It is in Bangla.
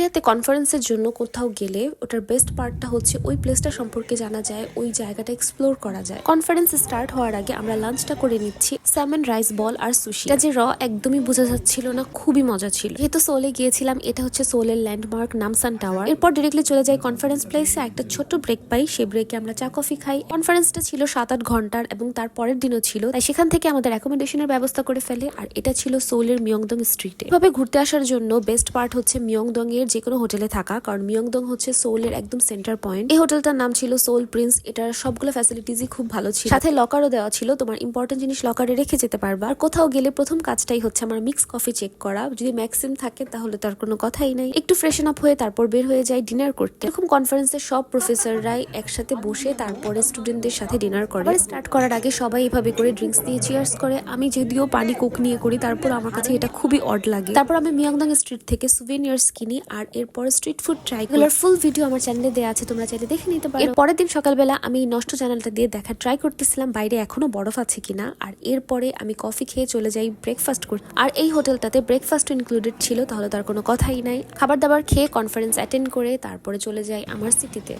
কোরিয়াতে কনফারেন্সের জন্য কোথাও গেলে ওটার বেস্ট পার্টটা হচ্ছে ওই প্লেসটা সম্পর্কে জানা যায়, ওই জায়গাটা এক্সপ্লোর করা যায়। কনফারেন্স স্টার্ট হওয়ার আগে আমরা লাঞ্চটা করে নিচ্ছি স্যামন রাইস বল আর সুশি এটা যে র একদমই বোঝা যাচ্ছিল না, খুবই মজা ছিল। যেহেতু সোলে গিয়েছিলাম, এটা হচ্ছে সোলের ল্যান্ডমার্ক নামসান টাওয়ার এরপর ডিরেক্টলি চলে যাই কনফারেন্স প্লেসে একটা ছোট ব্রেক পাই, সেই ব্রেকে আমরা চা কফি খাই। কনফারেন্সটা ছিল সাত আট ঘণ্টার এবং তার পরের দিনও ছিল, তাই সেখান থেকে আমাদের অ্যাকোমোডেশনের ব্যবস্থা করে ফেলে, আর এটা ছিল সোলের মিয়ংদং স্ট্রিটে এভাবে ঘুরতে আসার জন্য বেস্ট পার্ট হচ্ছে মিয়ংদং এর যে কোনো হোটেলে থাকা, কারণ মিয়ংদং হচ্ছে সোলের একদম সেন্টার পয়েন্ট এই হোটেলটার নাম ছিল সোল প্রিন্স। এটার সবগুলো ফ্যাসিলিটিসই খুব ভালো ছিল। সাথে লকারও দেওয়া ছিল। তোমার ইম্পর্টেন্ট জিনিস লকারে রেখে যেতে পারবা। আর কোথাও গেলে প্রথম কাজটাই হচ্ছে আমার মিক্স কফি চেক করা। যদি ম্যাক্সিম থাকে, তাহলে তার কোনো কথাই নাই। একটু ফ্রেশন আপ হয়ে তারপর বের হয়ে যায় ডিনার করতে। এরকম কনফারেন্সের সব প্রফেসররাই একসাথে বসে তারপরে স্টুডেন্টদের সাথে ডিনার করে। স্টার্ট করার আগে সবাই এভাবে করে ড্রিঙ্কস দিয়ে চিয়ার্স করে। আমি যদিও পানি কোক নিয়ে করি, তারপর আমার কাছে এটা খুবই অড লাগে। তারপর আমি মিয়াংদাং স্ট্রিট থেকে সুভেনিয়ার্স কিনি। আর এরপর স্ট্রিট ফুড ট্রাই এগুলোর ফুল ভিডিও আমার চ্যানেলে দেওয়া আছে, তোমরা চাইলে দেখে নিতে পারো। পরের দিন সকালবেলা আমি নষ্ট চ্যানেলটা দিয়ে দেখা ট্রাই করতেছিলাম, বাইরে এখনও বরফ আছে কিনা। আর এরপরে আমি কফি খেয়ে চলে যাই ব্রেকফাস্ট করতে। আর এই হোটেলটাতে ব্রেকফাস্ট ইনক্লুডেড ছিল, তাহলে তার কোনো কথাই নাই। খাবার দাবার খেয়ে কনফারেন্স অ্যাটেন্ড করে তারপরে চলে যাই আমার সিটিতে